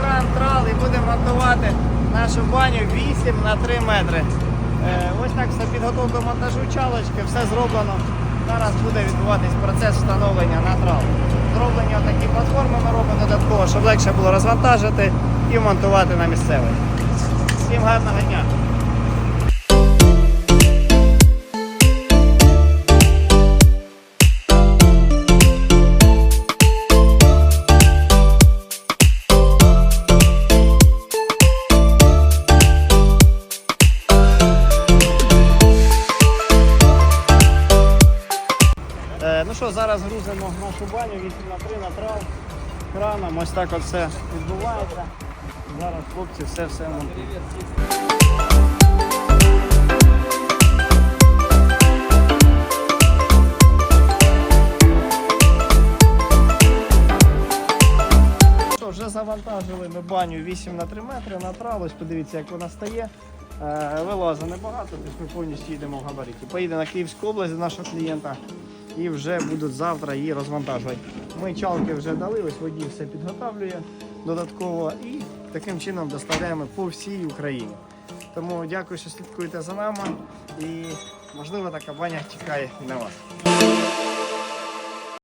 кран, трал і будемо монтувати нашу баню 8 на 3 метри. Е, ось так все підготовка монтажу чалочки, все зроблено. Зараз буде відбуватись процес встановлення на трал. Зроблені отакі платформи ми робимо додатково, щоб легше було розвантажити і монтувати на місцевий. Всім гарного дня! Ну що, зараз грузимо нашу баню 8 на 3 на трав краном. Ось так от все відбувається. Зараз хлопці все все монтують. Вже завантажили ми баню 8 на 3 метри на трав. Ось подивіться, як вона стає. Е, Вилазу небагато, тобто ми повністю їдемо в габаріті. Поїде на Київську область до нашого клієнта і вже будуть завтра її розвантажувати. Ми чалки вже дали, ось водій все підготовлює додатково і таким чином доставляємо по всій Україні. Тому дякую, що слідкуєте за нами і можливо така баня чекає на вас.